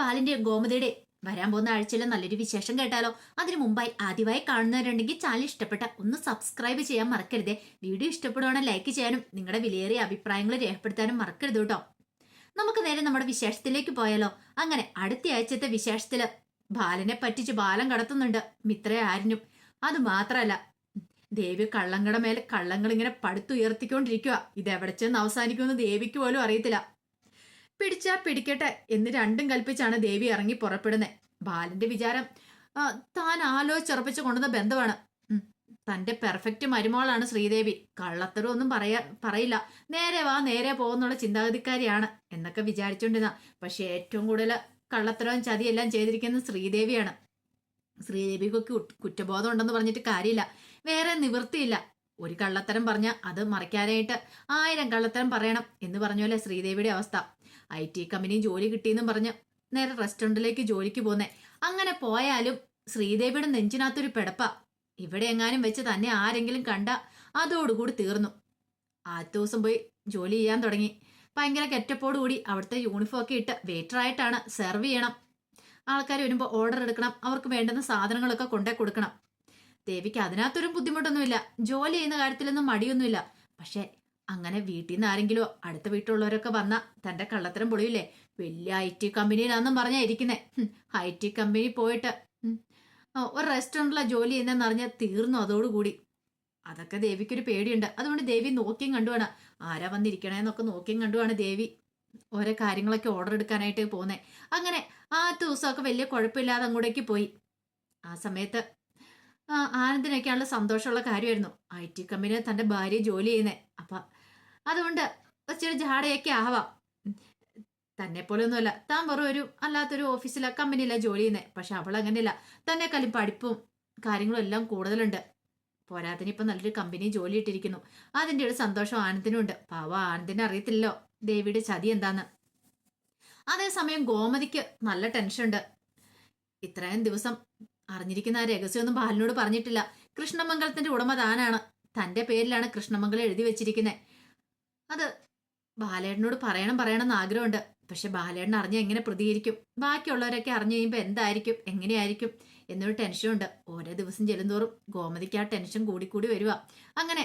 ബാലിന്റെ ഗോമതിയുടെ വരാൻ പോകുന്ന ആഴ്ചയിലെ നല്ലൊരു വിശേഷം കേട്ടാലോ? അതിനു മുമ്പായി ആദ്യമായി കാണുന്നവരുണ്ടെങ്കിൽ ചാനൽ ഇഷ്ടപ്പെട്ട ഒന്ന് സബ്സ്ക്രൈബ് ചെയ്യാൻ മറക്കരുതേ. വീഡിയോ ഇഷ്ടപ്പെടുവാണെങ്കിൽ ലൈക്ക് ചെയ്യാനും നിങ്ങളുടെ വിലയേറിയ അഭിപ്രായങ്ങൾ രേഖപ്പെടുത്താനും മറക്കരുത് കേട്ടോ. നമുക്ക് നേരെ നമ്മുടെ വിശേഷത്തിലേക്ക് പോയാലോ? അങ്ങനെ അടുത്ത ആഴ്ചത്തെ വിശേഷത്തിൽ ബാലനെ പറ്റിച്ച് ബാലം കടത്തുന്നുണ്ട് മിത്ര ആരിനും. അത് മാത്രല്ല ദേവി കള്ളങ്ങളുടെ മേലെ കള്ളങ്ങൾ ഇങ്ങനെ പടുത്തുയർത്തിക്കൊണ്ടിരിക്കുക ഇതെവിടെ ചെന്ന് അവസാനിക്കുമെന്ന് ദേവിക്ക് പോലും അറിയത്തില്ല. പിടിച്ചാ പിടിക്കട്ടെ എന്ന് രണ്ടും കൽപ്പിച്ചാണ് ദേവി ഇറങ്ങി പുറപ്പെടുന്നത് ബാലന്റെ വിചാരം താൻ ആലോചിച്ചുറപ്പിച്ച് കൊണ്ടുവന്ന ബന്ധമാണ്. തന്റെ പെർഫെക്റ്റ് മരുമോളാണ് ശ്രീദേവി. കള്ളത്തരം ഒന്നും പറയാ പറയില്ല. നേരെ വാ നേരെ പോകുന്നുള്ള ചിന്താഗതിക്കാരിയാണ് എന്നൊക്കെ വിചാരിച്ചോണ്ടിരുന്ന. പക്ഷെ ഏറ്റവും കൂടുതൽ കള്ളത്തരവും ചതിയെല്ലാം ചെയ്തിരിക്കുന്നത് ശ്രീദേവിയാണ്. ശ്രീദേവിക്കൊക്കെ കുറ്റ- കുറ്റബോധം ഉണ്ടെന്ന് പറഞ്ഞിട്ട് കാര്യമില്ല. വേറെ നിവൃത്തിയില്ല. ഒരു കള്ളത്തരം പറഞ്ഞ അത് മറയ്ക്കാനായിട്ട് ആയിരം കള്ളത്തരം പറയണം എന്ന് പറഞ്ഞ പോലെ ശ്രീദേവിയുടെ അവസ്ഥ. ഐ ടി കമ്പനി ജോലി കിട്ടിയെന്നും പറഞ്ഞ് നേരെ റെസ്റ്റോറന്റിലേക്ക് ജോലിക്ക് പോന്നേ. അങ്ങനെ പോയാലും ശ്രീദേവിയുടെ നെഞ്ചിനകത്തൊരു പെടപ്പ. ഇവിടെ എങ്ങാനും വെച്ച് തന്നെ ആരെങ്കിലും കണ്ട അതോടുകൂടി തീർന്നു. ആദ്യ ദിവസം പോയി ജോലി ചെയ്യാൻ തുടങ്ങി. ഭയങ്കര കെറ്റപ്പോടുകൂടി അവിടുത്തെ യൂണിഫോം ഒക്കെ ഇട്ട് വെയിറ്ററായിട്ടാണ് സെർവ് ചെയ്യണം. ആൾക്കാർ വരുമ്പോൾ ഓർഡർ എടുക്കണം അവർക്ക് വേണ്ടുന്ന സാധനങ്ങളൊക്കെ കൊണ്ടേ കൊടുക്കണം. ദേവിക്ക് അതിനകത്തൊരു ബുദ്ധിമുട്ടൊന്നുമില്ല. ജോലി ചെയ്യുന്ന കാര്യത്തിലൊന്നും മടിയൊന്നുമില്ല. പക്ഷെ അങ്ങനെ വീട്ടിൽ നിന്ന് ആരെങ്കിലും അടുത്ത വീട്ടിലുള്ളവരൊക്കെ വന്ന തന്റെ കള്ളത്തരം പൊളിയില്ലേ? വലിയ ഐ ടി കമ്പനിയിലാണെന്നും പറഞ്ഞാ ഇരിക്കുന്നേ. ഐ ടി കമ്പനി പോയിട്ട് ഒരു റെസ്റ്റോറന്റിലാണ് ജോലി ചെയ്യുന്നതെന്ന് അറിഞ്ഞാൽ തീർന്നു അതോടുകൂടി. അതൊക്കെ ദേവിക്കൊരു പേടിയുണ്ട്. അതുകൊണ്ട് ദേവി നോക്കിയും കണ്ടുവാണ്. ആരാ വന്നിരിക്കണേന്നൊക്കെ നോക്കിയും കണ്ടുവാണ് ദേവി. ഓരോ കാര്യങ്ങളൊക്കെ ഓർഡർ എടുക്കാനായിട്ട് പോകുന്നത് അങ്ങനെ ആ ദിവസമൊക്കെ വലിയ കുഴപ്പമില്ലാതെ അങ്ങോട്ടേക്ക് പോയി. ആ സമയത്ത് ആനന്ദിനൊക്കെയാണല്ലോ സന്തോഷമുള്ള കാര്യമായിരുന്നു. ഐ ടി കമ്പനിയിൽ തന്റെ ഭാര്യ ജോലി ചെയ്യുന്നത് അപ്പം അതുകൊണ്ട് ഇച്ചിരി ജാടയൊക്കെ ആവാം. തന്നെ പോലെയൊന്നുമല്ല താൻ വെറും ഒരു അല്ലാത്തൊരു ഓഫീസിലെ കമ്പനിയിലാണ് ജോലി ചെയ്യുന്നത് പക്ഷെ അവൾ അങ്ങനെയല്ല തന്നെക്കാളും പഠിപ്പും കാര്യങ്ങളും എല്ലാം കൂടുതലുണ്ട്. പോരാത്തിന് ഇപ്പം നല്ലൊരു കമ്പനി ജോലി ഇട്ടിരിക്കുന്നു. അതിന്റെ ഒരു സന്തോഷം ആനന്ദിനുണ്ട് പാവ ആനന്ദിനെ അറിയത്തില്ലല്ലോ ദേവിയുടെ ചതി എന്താന്ന്. അതേസമയം ഗോമതിക്ക് നല്ല ടെൻഷനുണ്ട്. ഇത്രയും ദിവസം അറിഞ്ഞിരിക്കുന്ന ആ രഹസ്യമൊന്നും ബാലനോട് പറഞ്ഞിട്ടില്ല. കൃഷ്ണമംഗലത്തിന്റെ ഉടമ താനാണ്. തന്റെ പേരിലാണ് കൃഷ്ണമംഗലം എഴുതി വെച്ചിരിക്കുന്നത്. അത് ബാലേട്ടനോട് പറയണം പറയണം എന്ന് ആഗ്രഹമുണ്ട്. പക്ഷെ ബാലേട്ടൻ അറിഞ്ഞ എങ്ങനെ പ്രതികരിക്കും? ബാക്കിയുള്ളവരൊക്കെ അറിഞ്ഞു കഴിയുമ്പോൾ എന്തായിരിക്കും? എങ്ങനെയായിരിക്കും? എന്നൊരു ടെൻഷനുണ്ട്. ഓരോ ദിവസം ചെല്ലുന്തോറും ഗോമതിക്ക് ആ ടെൻഷൻ കൂടിക്കൂടി വരിക അങ്ങനെ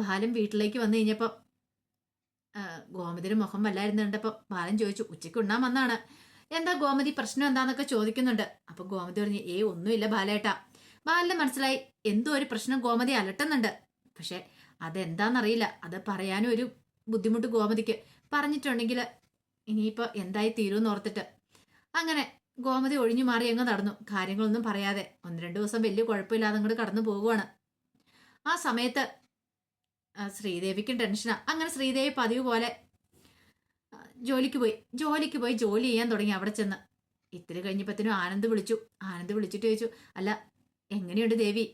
ബാലൻ വീട്ടിലേക്ക് വന്നു കഴിഞ്ഞപ്പോൾ ഗോമതിയുടെ മുഖം വല്ലായിരുന്നു കണ്ടപ്പോൾ ബാലൻ ചോദിച്ചു ഉച്ചയ്ക്ക് ഉണ്ണാൻ വന്നാണ്. എന്താ ഗോമതി പ്രശ്നം എന്താന്നൊക്കെ ചോദിക്കുന്നുണ്ട്. അപ്പൊ ഗോമതി പറഞ്ഞു ഏ ഒന്നുമില്ല ബാലേട്ടാ. ബാലിന് മനസ്സിലായി എന്തോ ഒരു പ്രശ്നം ഗോമതി അലട്ടുന്നുണ്ട്. പക്ഷെ അതെന്താന്നറിയില്ല. അത് പറയാനും ഒരു ബുദ്ധിമുട്ട് ഗോമതിക്ക്. പറഞ്ഞിട്ടുണ്ടെങ്കിൽ ഇനിയിപ്പോൾ എന്തായി തീരുമെന്ന് ഓർത്തിട്ട്. അങ്ങനെ ഗോമതി ഒഴിഞ്ഞു മാറി അങ്ങ് നടന്നു. കാര്യങ്ങളൊന്നും പറയാതെ ഒന്ന് രണ്ട് ദിവസം വലിയ കുഴപ്പമില്ലാതെ അങ്ങോട്ട് കടന്നു പോവുകയാണ് ആ സമയത്ത് ശ്രീദേവിക്കും ടെൻഷനാണ് അങ്ങനെ ശ്രീദേവി പതിവ് പോലെ ജോലിക്ക് പോയി. ജോലിക്ക് പോയി ജോലി ചെയ്യാൻ തുടങ്ങി അവിടെ ചെന്ന്. ഇത്തിരി കഴിഞ്ഞപ്പത്തിനും ആനന്ദ് വിളിച്ചു. ആനന്ദ് വിളിച്ചിട്ട് ചോദിച്ചു അല്ല എങ്ങനെയുണ്ട് ദേവി?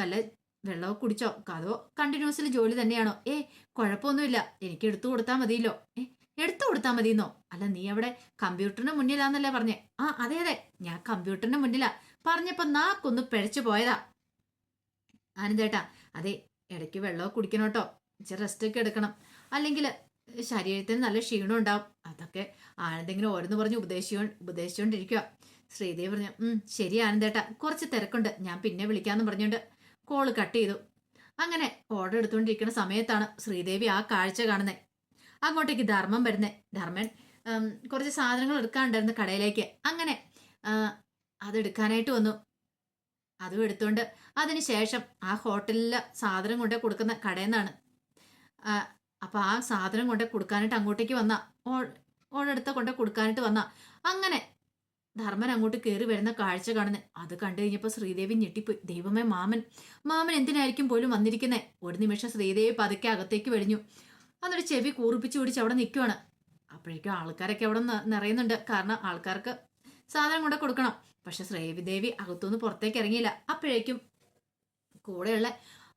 വല്ല വെള്ളമോ കുടിച്ചോ? അതോ കണ്ടിന്യൂസിൽ ജോലി തന്നെയാണോ? ഏ കുഴപ്പമൊന്നുമില്ല. എനിക്ക് എടുത്തു കൊടുത്താൽ മതിയല്ലോ. ഏ എടുത്തു കൊടുത്താൽ മതിയെന്നോ? അല്ല നീ അവിടെ കമ്പ്യൂട്ടറിന് മുന്നിലാന്നല്ലേ പറഞ്ഞേ? ആ അതെ അതെ. ഞാൻ കമ്പ്യൂട്ടറിന് മുന്നിലാ. പറഞ്ഞപ്പോ നാക്കൊന്ന് പിഴച്ചു പോയതാ. ആനന്ദേട്ടാ അതെ ഇടയ്ക്ക് വെള്ളമോ കുടിക്കണം കേട്ടോ. ഇച്ചിരി റെസ്റ്റ് ഒക്കെ എടുക്കണം. അല്ലെങ്കിൽ ശരീരത്തിന് നല്ല ക്ഷീണം ഉണ്ടാവും. അതൊക്കെ ആനന്ദിങ്ങനെ ഓരോന്ന് പറഞ്ഞ് ഉപദേശിച്ചോ ഉപദേശിച്ചുകൊണ്ടിരിക്കുക ശ്രീദേവി പറഞ്ഞു ശരി ആനന്ദേട്ടാ. കുറച്ച് തിരക്കുണ്ട്. ഞാൻ പിന്നെ വിളിക്കാമെന്ന് പറഞ്ഞുകൊണ്ട് കോൾ കട്ട് ചെയ്തു. അങ്ങനെ ഓർഡർ എടുത്തുകൊണ്ടിരിക്കുന്ന സമയത്താണ് ശ്രീദേവി ആ കാഴ്ച കാണുന്നത് അങ്ങോട്ടേക്ക് ധർമ്മം വരുന്നത് ധർമ്മൻ കുറച്ച് സാധനങ്ങൾ എടുക്കാനുണ്ടായിരുന്നു കടയിലേക്ക്. അങ്ങനെ അതെടുക്കാനായിട്ട് വന്നു. അതും എടുത്തുകൊണ്ട് അതിനുശേഷം ആ ഹോട്ടലിൽ സാധനം കൊണ്ടേ കൊടുക്കുന്ന കടയിൽ നിന്നാണ് അപ്പൊ ആ സാധനം കൊണ്ടേ കൊടുക്കാനായിട്ട് അങ്ങോട്ടേക്ക് വന്ന. ഓടെടുത്ത കൊണ്ടേ കൊടുക്കാനായിട്ട് വന്ന. അങ്ങനെ ധർമ്മൻ അങ്ങോട്ട് കയറി വരുന്ന കാഴ്ച കാണുന്നത് അത് കണ്ടു കഴിഞ്ഞപ്പോൾ ശ്രീദേവി ഞെട്ടിപ്പോയി. ദൈവമേ മാമൻ. മാമൻ എന്തിനായിരിക്കും പോലും വന്നിരിക്കുന്നേ? ഒരു നിമിഷം ശ്രീദേവി പതുക്കെ അകത്തേക്ക് വെടിഞ്ഞു. എന്നിട്ട് ചെവി കൂറിപ്പിച്ച് പിടിച്ച് അവിടെ നിൽക്കുവാണ് അപ്പോഴേക്കും ആൾക്കാരൊക്കെ അവിടെ നിറയുന്നുണ്ട്. കാരണം ആൾക്കാർക്ക് സാധനം കൊണ്ട് കൊടുക്കണം. പക്ഷെ ശ്രീദേവി അകത്തുനിന്ന് പുറത്തേക്ക് ഇറങ്ങിയില്ല. അപ്പോഴേക്കും കൂടെയുള്ള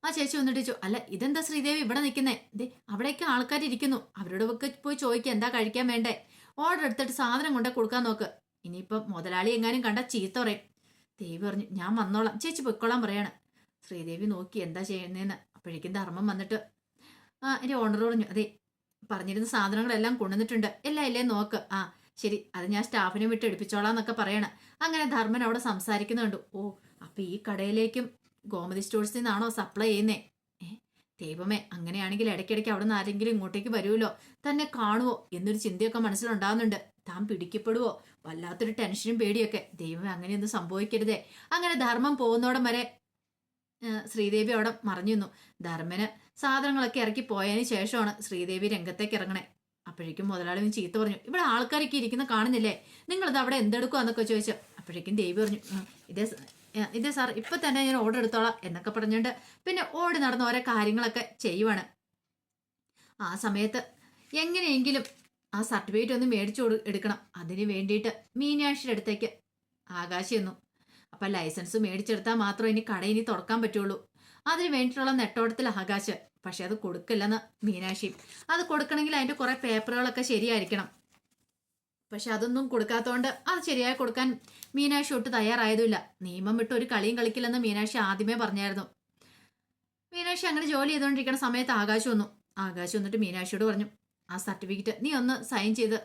ആ ചേച്ചി വന്നിട്ട് ചോദിച്ചു അല്ല ഇതെന്താ ശ്രീദേവി ഇവിടെ നിൽക്കുന്നേ ദേ അവിടേക്ക് ആൾക്കാർ ഇരിക്കുന്നു അവരോടൊക്കെ പോയി ചോദിക്കുക എന്താ കഴിക്കാൻ വേണ്ടേ? ഓർഡർ എടുത്തിട്ട് സാധനം കൊണ്ടേ കൊടുക്കാൻ നോക്ക്. ഇനിയിപ്പം മുതലാളി എങ്ങാനും കണ്ട ചീത്ത പറയും. ദേവി പറഞ്ഞു ഞാൻ വന്നോളാം. ചേച്ചി പൊയ്ക്കോളാൻ പറയാണ്. ശ്രീദേവി നോക്കി എന്താ ചെയ്യുന്നതെന്ന് അപ്പോഴേക്കും ധർമ്മം വന്നിട്ട് ആ എന്റെ ഓണർ പറഞ്ഞു അതെ പറഞ്ഞിരുന്ന സാധനങ്ങളെല്ലാം കൊണ്ടുവന്നിട്ടുണ്ട്. എല്ലാം ഇല്ലേ നോക്ക്. ആ ശരി അത് ഞാൻ സ്റ്റാഫിനെ വിട്ട് എടുപ്പിച്ചോളാം എന്നൊക്കെ പറയണ. അങ്ങനെ ധർമ്മൻ അവിടെ സംസാരിക്കുന്നുണ്ട് ഓ അപ്പൊ ഈ കടയിലേക്കും ഗോമതി സ്റ്റോഴ്സിൽ നിന്നാണോ സപ്ലൈ ചെയ്യുന്നേ? ദൈവമേ അങ്ങനെയാണെങ്കിൽ ഇടയ്ക്കിടയ്ക്ക് അവിടെ നിന്ന് ആരെങ്കിലും ഇങ്ങോട്ടേക്ക് വരുമല്ലോ. തന്നെ കാണുമോ എന്നൊരു ചിന്തയൊക്കെ മനസ്സിലുണ്ടാകുന്നുണ്ട് താൻ പിടിക്കപ്പെടുവോ? വല്ലാത്തൊരു ടെൻഷനും പേടിയൊക്കെ. ദൈവമേ അങ്ങനെയൊന്നും സംഭവിക്കരുതേ. അങ്ങനെ ധർമ്മം പോകുന്നോടം വരെ ശ്രീദേവി അവിടെ മറിഞ്ഞു നിന്നു ധർമ്മന് സാധനങ്ങളൊക്കെ ഇറക്കി പോയതിന് ശേഷമാണ് ശ്രീദേവി രംഗത്തേക്ക് ഇറങ്ങണേ. അപ്പോഴേക്കും മുതലാളി ഒന്ന് ചീത്ത പറഞ്ഞു ഇവിടെ ആൾക്കാരൊക്കെ ഇരിക്കുന്ന കാണുന്നില്ലേ? നിങ്ങളിത് അവിടെ എന്തെടുക്കുക എന്നൊക്കെ ചോദിച്ചു. അപ്പോഴേക്കും ദേവി പറഞ്ഞു "ഉം, ഇതേ ഇതേ സാർ ഇപ്പൊ തന്നെ ഞാൻ ഓർഡർ എടുത്തോളാം എന്നൊക്കെ പറഞ്ഞുകൊണ്ട് പിന്നെ ഓടി നടന്ന ഓരോ കാര്യങ്ങളൊക്കെ ചെയ്യുവാണ്. ആ സമയത്ത് എങ്ങനെയെങ്കിലും ആ സർട്ടിഫിക്കറ്റ് ഒന്ന് മേടിച്ചു എടുക്കണം. അതിന് വേണ്ടിയിട്ട് മീനാക്ഷിയുടെ അടുത്തേക്ക് ആകാശം എന്നു അപ്പൊ ലൈസൻസ് മേടിച്ചെടുത്താൽ മാത്രം ഇനി കട ഇനി തുറക്കാൻ പറ്റുള്ളൂ. അതിന് വേണ്ടിയിട്ടുള്ള നെട്ടോട്ടത്തിൽ ആകാശ് പക്ഷെ അത് കൊടുക്കില്ലെന്ന് മീനാക്ഷി. അത് കൊടുക്കണമെങ്കിൽ അതിന്റെ കുറെ പേപ്പറുകളൊക്കെ ശരിയായിരിക്കണം. പക്ഷെ അതൊന്നും കൊടുക്കാത്തതുകൊണ്ട് അത് ശരിയായി കൊടുക്കാൻ മീനാക്ഷി ഒട്ട് തയ്യാറായതുമില്ല. നിയമം വിട്ട് ഒരു കളിയും കളിക്കില്ലെന്ന് മീനാക്ഷി ആദ്യമേ പറഞ്ഞായിരുന്നു. മീനാക്ഷി അങ്ങനെ ജോലി ചെയ്തുകൊണ്ടിരിക്കുന്ന സമയത്ത് ആകാശ് വന്നു. ആകാശ് വന്നിട്ട് മീനാക്ഷിയോട് പറഞ്ഞു ആ സർട്ടിഫിക്കറ്റ് നീ ഒന്ന് സൈൻ ചെയ്ത്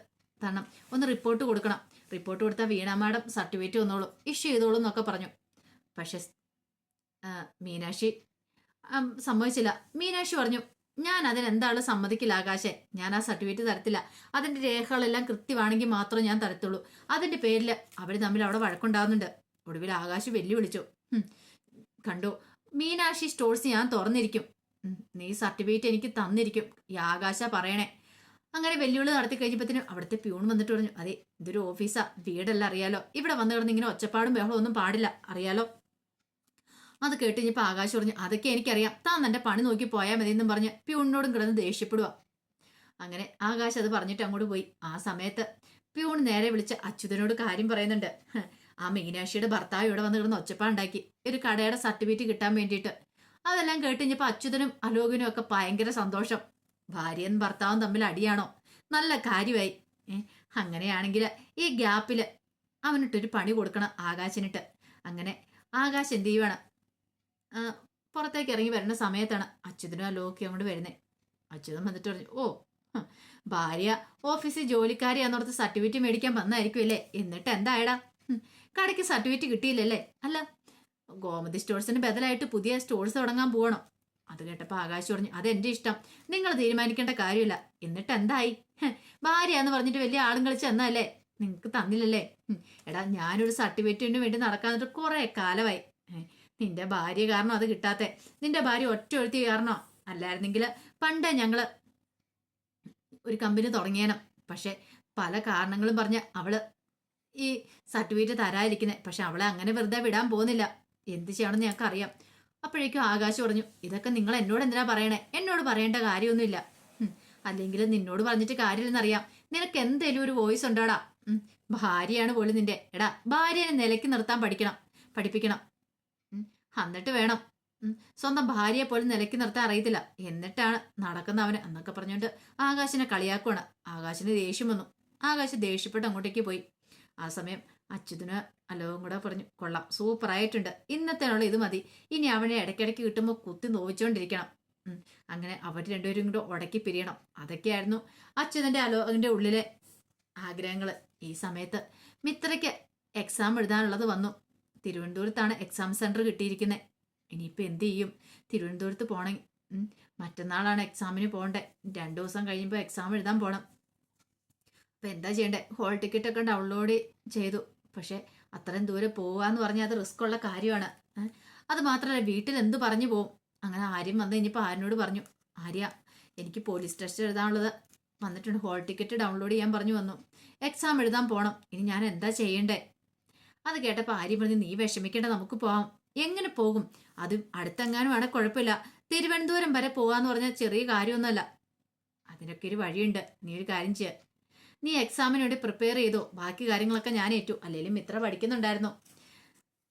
തരണം. ഒന്ന് റിപ്പോർട്ട് കൊടുക്കണം. റിപ്പോർട്ട് കൊടുത്താൽ വീണ മാഡം സർട്ടിഫിക്കറ്റ് വന്നോളൂ ഇഷ്യൂ ചെയ്തോളൂ എന്നൊക്കെ പറഞ്ഞു. പക്ഷെ മീനാക്ഷി സമ്മതിച്ചില്ല. മീനാക്ഷി പറഞ്ഞു ഞാൻ അതിനെന്താണ് സമ്മതിക്കില്ല ആകാശെ. ഞാൻ ആ സർട്ടിഫിക്കറ്റ് തരത്തില്ല. അതിന്റെ രേഖകളെല്ലാം കൃത്യമാണെങ്കിൽ മാത്രം ഞാൻ തരത്തുള്ളൂ. അതിന്റെ പേരിൽ അവർ തമ്മിൽ അവിടെ വഴക്കുണ്ടാകുന്നുണ്ട് ഒടുവിൽ ആകാശ് വെല്ലുവിളിച്ചു കണ്ടോ? മീനാക്ഷി സ്റ്റോഴ്സ് ഞാൻ തുറന്നിരിക്കും. നീ സർട്ടിഫിക്കറ്റ് എനിക്ക് തന്നിരിക്കും. ഈ ആകാശ പറയണേ. അങ്ങനെ വെല്ലുവിളി നടത്തി കഴിഞ്ഞപ്പോഴത്തേനും അവിടുത്തെ പ്യൂൺ വന്നിട്ട് പറഞ്ഞു അതെ ഇതൊരു ഓഫീസാ വീടല്ല അറിയാലോ. ഇവിടെ വന്നു കിടന്ന് ഇങ്ങനെ ഒച്ചപ്പാടും ബഹളവും ഒന്നും പാടില്ല. അറിയാലോ? അത് കേട്ട് കഴിഞ്ഞപ്പോൾ ആകാശ് പറഞ്ഞു അതൊക്കെ എനിക്കറിയാം. താൻ തന്റെ പണി നോക്കി പോയാൽ മതി എന്നും പറഞ്ഞ് പ്യൂണിനോടും കിടന്ന് ദേഷ്യപ്പെടുക അങ്ങനെ ആകാശ് അത് പറഞ്ഞിട്ട് അങ്ങോട്ട് പോയി. ആ സമയത്ത് പ്യൂൺ നേരെ വിളിച്ച് അച്യുതനോട് കാര്യം പറയുന്നുണ്ട്. ആ മീനാക്ഷിയുടെ ഭർത്താവ് ഇവിടെ വന്ന് കിടന്ന് ഒച്ചപ്പാടുണ്ടാക്കി. ഒരു കടയുടെ സർട്ടിഫിക്കറ്റ് കിട്ടാൻ വേണ്ടിയിട്ട്. അതെല്ലാം കേട്ട് കഴിഞ്ഞപ്പോൾ അച്യുതനും അലോകിനും ഒക്കെ ഭയങ്കര സന്തോഷം. ഭാര്യയും ഭർത്താവും തമ്മിൽ അടിയാണോ? നല്ല കാര്യമായി. അങ്ങനെയാണെങ്കിൽ ഈ ഗ്യാപ്പിൽ അവനിട്ടൊരു പണി കൊടുക്കണം ആകാശിനിട്ട്. അങ്ങനെ ആകാശ് എന്ത് ചെയ്യുവാണ്? പുറത്തേക്ക് ഇറങ്ങി വരുന്ന സമയത്താണ് അച്യുതനും ലോക്കി അങ്ങോട്ട് വരുന്നത് അച്യുതൻ വന്നിട്ട് പറഞ്ഞു ഓ ഭാര്യ ഓഫീസിൽ ജോലിക്കാരിയാന്നോർത്ത് സർട്ടിഫിക്കറ്റ് മേടിക്കാൻ വന്നായിരിക്കും അല്ലേ? എന്നിട്ട് എന്തായടാ? കടയ്ക്ക് സർട്ടിഫിക്കറ്റ് കിട്ടിയില്ലല്ലേ? അല്ല ഗോമതി സ്റ്റോഴ്സിന് ബദലായിട്ട് പുതിയ സ്റ്റോഴ്സ് തുടങ്ങാൻ പോകണം അത് കേട്ടപ്പോൾ ആകാശ് പറഞ്ഞു അതെന്റെ ഇഷ്ടം. നിങ്ങൾ തീരുമാനിക്കേണ്ട കാര്യമില്ല. എന്നിട്ട് എന്തായി? ഭാര്യയാന്ന് പറഞ്ഞിട്ട് വലിയ ആളും കളിച്ച് എന്നല്ലേ നിങ്ങൾക്ക് തന്നില്ലല്ലേ? എടാ ഞാനൊരു സർട്ടിഫിക്കറ്റിന് വേണ്ടി നടക്കാന്നിട്ട് കുറെ കാലമായി. നിന്റെ ഭാര്യ കാരണം അത് കിട്ടാത്തെ. നിന്റെ ഭാര്യ ഒറ്റ ഒഴുത്തി കാരണോ? അല്ലായിരുന്നെങ്കിൽ പണ്ട് ഞങ്ങൾ ഒരു കമ്പനി തുടങ്ങിയേനം. പക്ഷെ പല കാരണങ്ങളും പറഞ്ഞ് അവൾ ഈ സർട്ടിഫിക്കറ്റ് തരാതിരിക്കുന്നത് പക്ഷെ അവളെ അങ്ങനെ വെറുതെ വിടാൻ പോകുന്നില്ല. എന്ത് ചെയ്യണമെന്ന് ഞങ്ങൾക്ക് അറിയാം അപ്പോഴേക്കും ആകാശ് പറഞ്ഞു ഇതൊക്കെ നിങ്ങൾ എന്നോട് എന്തിനാ പറയണേ? എന്നോട് പറയേണ്ട കാര്യമൊന്നുമില്ല. അല്ലെങ്കിൽ നിന്നോട് പറഞ്ഞിട്ട് കാര്യമില്ലെന്നറിയാം. നിനക്ക് എന്തേലും ഒരു വോയിസ് ഉണ്ടാടാ? ഭാര്യയാണ് പോലും നിന്റെ. എടാ ഭാര്യനെ നിലയ്ക്ക് നിർത്താൻ പഠിക്കണം പഠിപ്പിക്കണം. എന്നിട്ട് വേണം. സ്വന്തം ഭാര്യയെ പോലും നിലയ്ക്ക് നിർത്താൻ അറിയത്തില്ല. എന്നിട്ടാണ് നടക്കുന്ന അവന് എന്നൊക്കെ പറഞ്ഞുകൊണ്ട് ആകാശിനെ കളിയാക്കുവാണ്. ആകാശിന് ദേഷ്യം വന്നു. ആകാശ് ദേഷ്യപ്പെട്ട് അങ്ങോട്ടേക്ക് പോയി. ആ സമയം അച്യുതന് അലോകം കൂടെ പറഞ്ഞു കൊള്ളാം സൂപ്പർ ആയിട്ടുണ്ട് ഇന്നത്തേനുള്ള ഇത് മതി. ഇനി അവനെ ഇടയ്ക്കിടയ്ക്ക് കിട്ടുമ്പോൾ കുത്തി നോവിച്ചുകൊണ്ടിരിക്കണം അങ്ങനെ അവർ രണ്ടുപേരും കൂടെ ഉടക്കി പിരിയണം. അതൊക്കെയായിരുന്നു അച്യുതന്റെ അലോകന്റെ ഉള്ളിലെ ആഗ്രഹങ്ങൾ ഈ സമയത്ത് മിത്രയ്ക്ക് എക്സാം എഴുതാനുള്ളത് വന്നു. തിരുവനന്തപുരത്താണ് എക്സാം സെന്റർ കിട്ടിയിരിക്കുന്നത് ഇനിയിപ്പോൾ എന്ത് ചെയ്യും? തിരുവനന്തപുരത്ത് പോകണം ഉം, മറ്റന്നാളാണ് എക്സാമിന് പോകണ്ടേ. രണ്ടു ദിവസം കഴിയുമ്പോൾ എക്സാം എഴുതാൻ പോകണം അപ്പം എന്താ ചെയ്യണ്ടേ? ഹോൾ ടിക്കറ്റ് ഒക്കെ ഡൗൺലോഡ് ചെയ്തു. പക്ഷേ അത്രയും ദൂരെ പോവാന്ന് പറഞ്ഞാൽ അത് റിസ്ക് ഉള്ള കാര്യമാണ്. അത് മാത്രമല്ല വീട്ടിൽ എന്ത് പറഞ്ഞു പോവും? അങ്ങനെ ആര്യം വന്ന് കഴിഞ്ഞപ്പോൾ ആര്യനോട് പറഞ്ഞു? ആര്യ എനിക്ക് പോലീസ് ടെസ്റ്റ് എഴുതാനുള്ളത്. വന്നിട്ടുണ്ട് ഹോൾ ടിക്കറ്റ് ഡൗൺലോഡ് ചെയ്യാൻ പറഞ്ഞു വന്നു. എക്സാം എഴുതാൻ പോണം. ഇനി ഞാൻ എന്താ ചെയ്യണ്ടേ? അത് കേട്ടപ്പോൾ ആര്യം പറഞ്ഞു നീ വിഷമിക്കേണ്ട നമുക്ക് പോവാം. എങ്ങനെ പോകും? അത് അടുത്തെങ്ങാനും ആണ് കുഴപ്പമില്ല. തിരുവനന്തപുരം വരെ പോകാന്ന് പറഞ്ഞാൽ ചെറിയ കാര്യമൊന്നുമല്ല. അതിനൊക്കെ ഒരു വഴിയുണ്ട്. നീ ഒരു കാര്യം ചെയ്യ. നീ എക്സാമിന് വേണ്ടി പ്രിപ്പയർ ചെയ്തോ? ബാക്കി കാര്യങ്ങളൊക്കെ ഞാൻ ഏറ്റു. അല്ലെങ്കിലും മിത്ര പഠിക്കുന്നുണ്ടായിരുന്നു.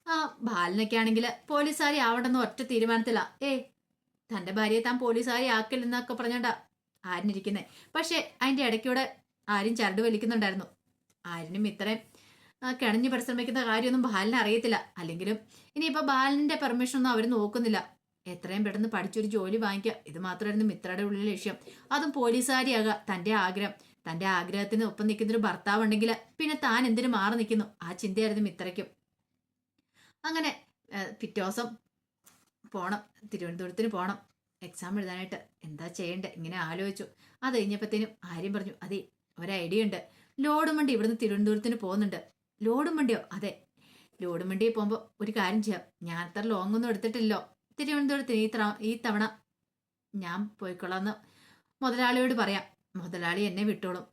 ആ ബാലനൊക്കെ ആണെങ്കിൽ പോലീസുകാരി ആവണമെന്ന് ഒറ്റ തീരുമാനത്തിലാ. ഏ തന്റെ ഭാര്യയെ താൻ പോലീസുകാരി ആക്കില്ലെന്നൊക്കെ പറഞ്ഞോണ്ടാ ആരിനിരിക്കുന്നേ. പക്ഷേ അതിന്റെ ഇടയ്ക്കൂടെ ആരും ചരട് വലിക്കുന്നുണ്ടായിരുന്നു. ആരിനും ഇത്രയും കിണഞ്ഞ് പരിശ്രമിക്കുന്ന കാര്യമൊന്നും ബാലിന് അറിയത്തില്ല. അല്ലെങ്കിലും ഇനിയിപ്പോ ബാലിന്റെ പെർമിഷൻ ഒന്നും അവർ നോക്കുന്നില്ല. എത്രയും പെട്ടെന്ന് പഠിച്ചൊരു ജോലി വാങ്ങിക്കുക ഇത് മാത്രമായിരുന്നു മിത്രയുടെ ഉള്ളിലെ ലക്ഷ്യം. അതും പോലീസുകാരിയാകുക തന്റെ ആഗ്രഹം. തന്റെ ആഗ്രഹത്തിന് ഒപ്പം നിൽക്കുന്നൊരു ഭർത്താവ് ഉണ്ടെങ്കിൽ പിന്നെ താൻ എന്തിനു മാറി നിൽക്കുന്നു? ആ ചിന്തയായിരുന്നു മിത്രയ്ക്കും. അങ്ങനെ പിറ്റേ ദിവസം പോണം. തിരുവനന്തപുരത്തിന് പോണം. എക്സാം എഴുതാനായിട്ട്. എന്താ ചെയ്യണ്ടേ? ഇങ്ങനെ ആലോചിച്ചു. അത് കഴിഞ്ഞപ്പോഴത്തേനും ആര്യം പറഞ്ഞു അതെ ഒരു ഐഡിയ ഉണ്ട്. ലോഡും വണ്ടി ഇവിടുന്ന് തിരുവനന്തപുരത്തിന് പോകുന്നുണ്ട്. ലോഡും വണ്ടിയോ അതെ ലോഡും വണ്ടിയിൽ പോകുമ്പോൾ ഒരു കാര്യം ചെയ്യാം. ഞാൻ അത്ര ലോങ് ഒന്നും എടുത്തിട്ടില്ലോ. തിരുവനന്തപുരത്തിന് ഈ ഈ തവണ ഞാൻ പോയിക്കൊള്ളാന്ന് മുതലാളിയോട് പറയാം. മുതലാളി എന്നെ വിട്ടോളും.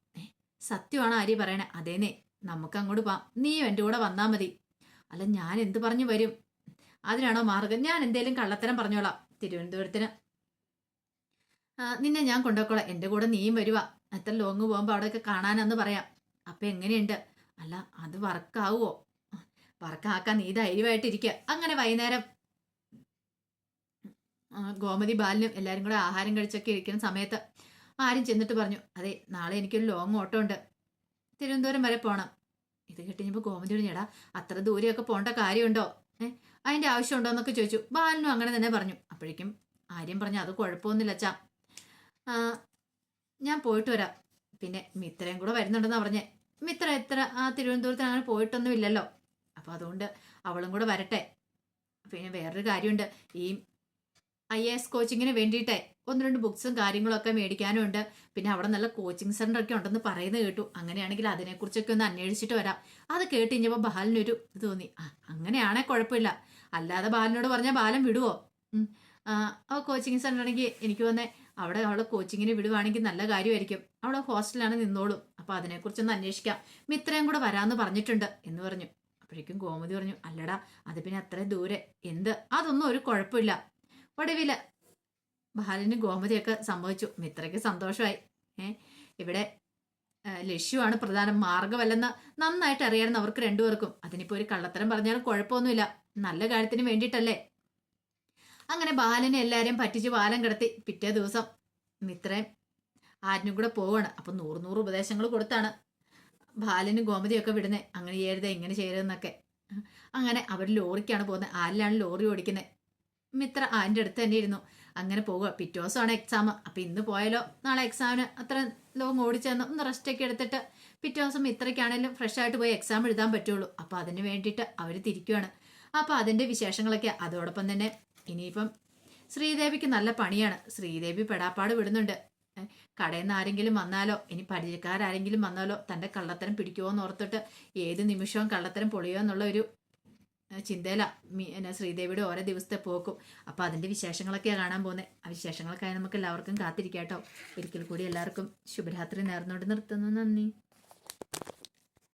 സത്യമാണ് ആര്യ പറയണേ. അതേനെ നമുക്ക് അങ്ങോട്ട് പോവാം. നീയും എന്റെ കൂടെ വന്നാൽ മതി. അല്ല ഞാൻ എന്ത് പറഞ്ഞു വരും? അതിനാണോ മാർഗം? ഞാൻ എന്തേലും കള്ളത്തരം പറഞ്ഞോളാം. തിരുവനന്തപുരത്തിന്. നിന്നെ ഞാൻ കൊണ്ടുപോയിക്കോളാം. എന്റെ കൂടെ നീയും വരുവാ. എത്ര ലോങ് പോകുമ്പോൾ അവിടെയൊക്കെ കാണാനെന്ന് പറയാം. അപ്പം എങ്ങനെയുണ്ട്? അല്ല അത് വർക്കാവുമോ വർക്കാക്കാൻ നീ ധൈര്യമായിട്ടിരിക്കുക അങ്ങനെ വൈകുന്നേരം ഗോമതി ബാലിനും എല്ലാവരും കൂടെ ആഹാരം കഴിച്ചൊക്കെ ഇരിക്കുന്ന സമയത്ത് ആരും ചെന്നിട്ട് പറഞ്ഞു അതെ നാളെ എനിക്കൊരു ലോങ് ഓട്ടോ ഉണ്ട്. തിരുവനന്തപുരം വരെ പോകണം ഇത് കിട്ടിഞ്ഞപ്പോൾ ഗോമതിയോട് ചേടാ അത്ര ദൂരെയൊക്കെ പോകേണ്ട കാര്യമുണ്ടോ? ഏ അതിന്റെ ആവശ്യമുണ്ടോ എന്നൊക്കെ ചോദിച്ചു. ബാലനും അങ്ങനെ തന്നെ പറഞ്ഞു. അപ്പോഴേക്കും ആര്യം പറഞ്ഞു അത് കുഴപ്പമൊന്നുമില്ല അച്ഛാ. ഞാൻ പോയിട്ട് വരാം. പിന്നെ മിത്രയും കൂടെ വരുന്നുണ്ടെന്നാണ് പറഞ്ഞേ. മിത്ര എത്ര? ആ തിരുവനന്തപുരത്തിന് അങ്ങനെ പോയിട്ടൊന്നും ഇല്ലല്ലോ അപ്പോൾ അതുകൊണ്ട് അവളും കൂടെ വരട്ടെ. പിന്നെ വേറൊരു കാര്യമുണ്ട്. ഈ ഐ എ എസ് കോച്ചിങ്ങിന് വേണ്ടിയിട്ടേ ഒന്ന് രണ്ട് ബുക്സും കാര്യങ്ങളൊക്കെ മേടിക്കാനും ഉണ്ട് പിന്നെ അവിടെ നല്ല കോച്ചിങ് സെന്റർ ഒക്കെ ഉണ്ടെന്ന് പറയുന്നത് കേട്ടു. അങ്ങനെയാണെങ്കിൽ അതിനെക്കുറിച്ചൊക്കെ ഒന്ന് അന്വേഷിച്ചിട്ട് വരാം. അത് കേട്ട് കഴിഞ്ഞപ്പോൾ ബാലനൊരു ഇത് തോന്നി. ആ അങ്ങനെയാണെ കുഴപ്പമില്ല. അല്ലാതെ ബാലനോട് പറഞ്ഞാൽ ബാലൻ വിടുവോ. ആ കോച്ചിങ് സെന്റർ ആണെങ്കിൽ എനിക്ക് വന്നേ. അവിടെ അവളെ കോച്ചിങ്ങിന് വിടുവാണെങ്കിൽ നല്ല കാര്യമായിരിക്കും. അവിടെ ഹോസ്റ്റലാണ് നിന്നോളും. അപ്പോൾ അതിനെക്കുറിച്ചൊന്ന് അന്വേഷിക്കാം. മിത്രയും കൂടെ വരാമെന്ന് പറഞ്ഞിട്ടുണ്ട് എന്ന് പറഞ്ഞു. അപ്പോഴേക്കും ഗോമതി പറഞ്ഞു അല്ലടാ അത് പിന്നെ അത്രയും ദൂരെ. എന്ത്? അതൊന്നും ഒരു കുഴപ്പമില്ല. ഒടുവിൽ ബാലന് ഗോമതിയൊക്കെ സംഭവിച്ചു. മിത്രയ്ക്ക് സന്തോഷമായി. ഏഹ് ഇവിടെ ലക്ഷ്യമാണ് പ്രധാന. മാർഗമല്ലെന്ന് നന്നായിട്ട് അറിയാമെന്ന് അവർക്ക് രണ്ടുപേർക്കും. അതിനിപ്പോൾ ഒരു കള്ളത്തരം പറഞ്ഞാലും കുഴപ്പമൊന്നുമില്ല. നല്ല കാര്യത്തിന് വേണ്ടിയിട്ടല്ലേ? അങ്ങനെ ബാലനെ എല്ലാവരെയും പറ്റിച്ച് ബാലം കിടത്തി പിറ്റേ ദിവസം മിത്രയും ആരിനും കൂടെ പോവാണ്. അപ്പം നൂറ് നൂറ് ഉപദേശങ്ങൾ കൊടുത്താണ് ബാലനും ഗോമതിയൊക്കെ വിടുന്നത് അങ്ങനെ ചെയ്യരുത് ഇങ്ങനെ ചെയ്യരുതെന്നൊക്കെ. അങ്ങനെ അവർ ലോറിക്കാണ് പോകുന്നത്. ആരിലാണ് ലോറി ഓടിക്കുന്നത് മിത്ര ആന്റെ അടുത്ത് തന്നെ ഇരുന്നു. അങ്ങനെ പോവുക പിറ്റേ ദിവസമാണ് എക്സാം അപ്പം ഇന്ന് പോയാലോ? നാളെ എക്സാമിന് അത്ര ലോങ് ഓടിച്ചെന്ന് ഒന്ന് റെസ്റ്റൊക്കെ എടുത്തിട്ട് പിറ്റേ ദിവസം ഇത്രയ്ക്കാണെങ്കിലും ഫ്രഷ് ആയിട്ട് പോയി എക്സാം എഴുതാൻ പറ്റുള്ളൂ. അപ്പോൾ അതിന് വേണ്ടിയിട്ട് അവർ തിരിക്കുകയാണ് അപ്പോൾ അതിന്റെ വിശേഷങ്ങളൊക്കെ അതോടൊപ്പം തന്നെ ഇനിയിപ്പം ശ്രീദേവിക്ക് നല്ല പണിയാണ്. ശ്രീദേവി പെടാപ്പാട് വിടുന്നുണ്ട്. കടയിൽ നിന്ന് ആരെങ്കിലും വന്നാലോ? ഇനി പരിചയക്കാരാരെങ്കിലും വന്നാലോ? തന്റെ കള്ളത്തരം പിടിക്കുമോ എന്ന് ഓർത്തിട്ട് ഏത് നിമിഷവും കള്ളത്തരം പൊളിയോ എന്നുള്ള ഒരു ചിന്തയില. എന്നാ ശ്രീദേവിയുടെ ഓരോ ദിവസത്തെ പോക്കും. അപ്പോൾ അതിന്റെ വിശേഷങ്ങളൊക്കെയാണ് കാണാൻ പോകുന്നത് ആ വിശേഷങ്ങൾക്കായി നമുക്ക് എല്ലാവർക്കും കാത്തിരിക്കാം കേട്ടോ ഒരിക്കൽ കൂടി എല്ലാവർക്കും ശുഭരാത്രി നേർന്നോട് നിർത്തുന്നു. നന്ദി.